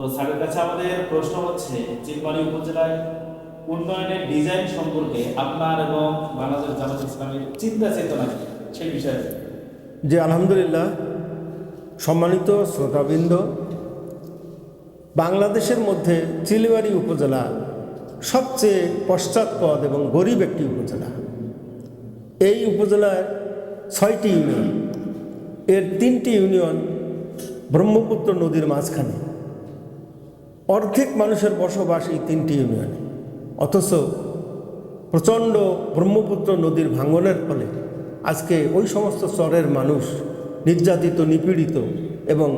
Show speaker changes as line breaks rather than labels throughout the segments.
তো স্যারের কাছে আমাদের প্রশ্ন হচ্ছে, চিলমারি উপজেলায় উন্নয়নের ডিজাইন সম্পর্কে আপনার এবং বাংলাদেশ জামাত ইসলামের চিন্তা চেতনা? সেই বিষয়ে।
যে আলহামদুলিল্লাহ। সম্মানিত শ্রোতাবৃন্দ, বাংলাদেশের মধ্যে চিলিবাড়ি উপজেলা সবচেয়ে পশ্চাৎপদ এবং গরিব একটি উপজেলা। এই উপজেলার ছয়টি ইউনিয়ন। এর তিনটি ইউনিয়ন ব্রহ্মপুত্র নদীর মাঝখানে। অর্ধেক মানুষের বসবাস এই তিনটি ইউনিয়নে অথচ প্রচণ্ড ব্রহ্মপুত্র নদীর ভাঙনের ফলে আজকে ওই সমস্ত চরের মানুষ নির্যাতিত, নিপীড়িত এবং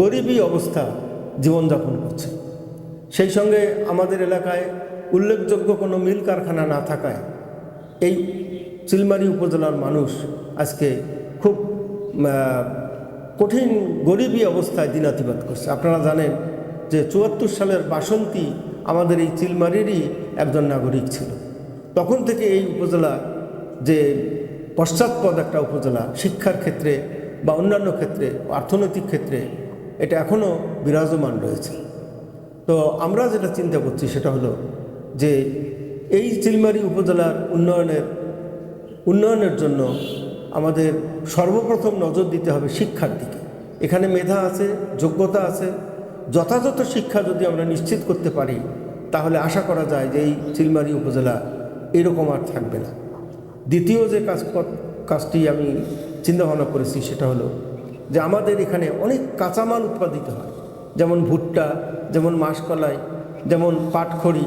গরিবী অবস্থা জীবনযাপন করছে। সেই সঙ্গে আমাদের এলাকায় উল্লেখযোগ্য কোনো মিল কারখানা না থাকায় এই চিলমারি উপজেলার মানুষ আজকে খুব কঠিন, গরিবী অবস্থায় দিনাতিপাত করছে। আপনারা জানেন যে চুয়াত্তর সালের বাসন্তী আমাদের এই চিলমারিরই একজন নাগরিক ছিল। তখন থেকে এই উপজেলা যে পশ্চাৎপদ একটা উপজেলা, শিক্ষার ক্ষেত্রে বা অন্যান্য ক্ষেত্রে, অর্থনৈতিক ক্ষেত্রে, এটা এখনও বিরাজমান রয়েছে। তো আমরা যেটা চিন্তা করছি সেটা হলো যে এই চিলমারি উপজেলার উন্নয়নের উন্নয়নের জন্য আমাদের সর্বপ্রথম নজর দিতে হবে শিক্ষার দিকে। এখানে মেধা আছে, যোগ্যতা আছে যথাযথ শিক্ষা যদি আমরা নিশ্চিত করতে পারি, তাহলে আশা করা যায় যে এই চিলমারি উপজেলা এরকম আর থাকবে না। দ্বিতীয় যে কাজ কাজটি আমি চিন্তাভাবনা করেছি সেটা হলো যে আমাদের এখানে অনেক কাঁচামাল উৎপাদিত হয়। যেমন ভুট্টা, যেমন মাসকলাই, যেমন পাটখড়ি।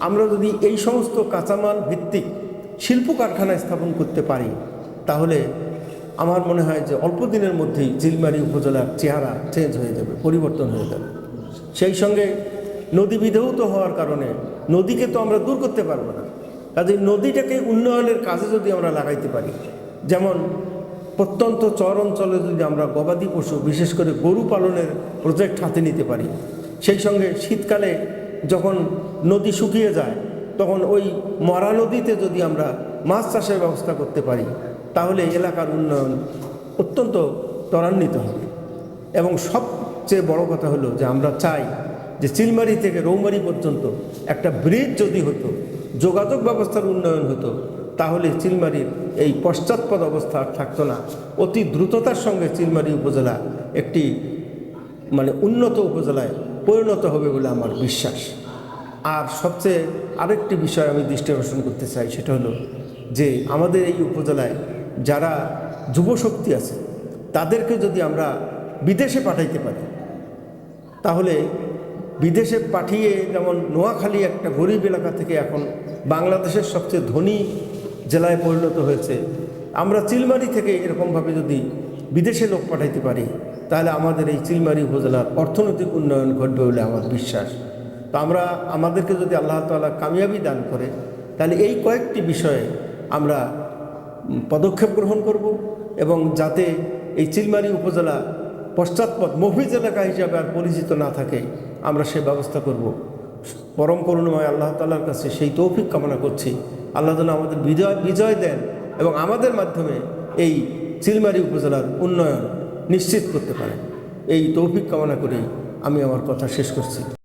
আমরা যদি এই সমস্ত কাঁচামাল ভিত্তিক শিল্প কারখানা স্থাপন করতে পারি, তাহলে আমার মনে হয় যে অল্প দিনের মধ্যেই চিলমারি উপজেলার চেহারা চেঞ্জ হয়ে যাবে, পরিবর্তন হয়ে যাবে। সেই সঙ্গে নদী বিধৌত হওয়ার কারণে নদীকে তো আমরা দূর করতে পারব না। কাজে নদীটাকে উন্নয়নের কাজে যদি আমরা লাগাইতে পারি, যেমন প্রত্যন্ত চর অঞ্চলে যদি আমরা গবাদি পশু, বিশেষ করে গরু পালনের প্রজেক্ট হাতে নিতে পারি, সেই সঙ্গে শীতকালে যখন নদী শুকিয়ে যায়, তখন ওই মরা নদীতে যদি আমরা মাছ চাষের ব্যবস্থা করতে পারি, তাহলে এলাকার উন্নয়ন অত্যন্ত ত্বরান্বিত হবে এবং সবচেয়ে বড় কথা হলো যে আমরা চাই যে চিলমারি থেকে রৌমারি পর্যন্ত একটা ব্রিজ যদি হতো, যোগাযোগ ব্যবস্থার উন্নয়ন হতো, তাহলে চিলমারির এই পশ্চাৎপদ অবস্থা আর থাকতো না। অতি দ্রুততার সঙ্গে চিলমারি উপজেলা একটি মানে উন্নত উপজেলায় পরিণত হবে বলে আমার বিশ্বাস। আর সবচেয়ে আরেকটি বিষয় আমি দৃষ্টি আকর্ষণ করতে চাই, সেটা হলো যে আমাদের এই উপজেলায় যারা যুবশক্তি আছে, তাদেরকে যদি আমরা বিদেশে পাঠাইতে পারি। তাহলে বিদেশে পাঠিয়ে যেমন নোয়াখালী একটা গরিব এলাকা থেকে এখন বাংলাদেশের সবচেয়ে ধনী জেলায় পরিণত হয়েছে, আমরা চিলমারি থেকে এরকমভাবে যদি বিদেশে লোক পাঠাইতে পারি, তাহলে আমাদের এই চিলমারি উপজেলার অর্থনৈতিক উন্নয়ন ঘটবে বলে আমার বিশ্বাস। তো আমরা, আমাদেরকে যদি আল্লাহ তাআলা কামিয়াবি দান করে, তাহলে এই কয়েকটি বিষয়ে আমরা পদক্ষেপ গ্রহণ করব এবং যাতে এই চিলমারি উপজেলা পশ্চাৎপদ, মফিজ এলাকা হিসাবে আর পরিচিত না থাকে, আমরা সে ব্যবস্থা করব। পরম করুণময় আল্লাহ তাল্লার কাছে সেই তৌফিক কামনা করছি। আল্লাহ তালা আমাদের বিজয় বিজয় দেন এবং আমাদের মাধ্যমে এই চিলমারি উপজেলার উন্নয়ন নিশ্চিত করতে পারে এই তৌফিক কামনা করেই আমি আমার কথা শেষ করছি।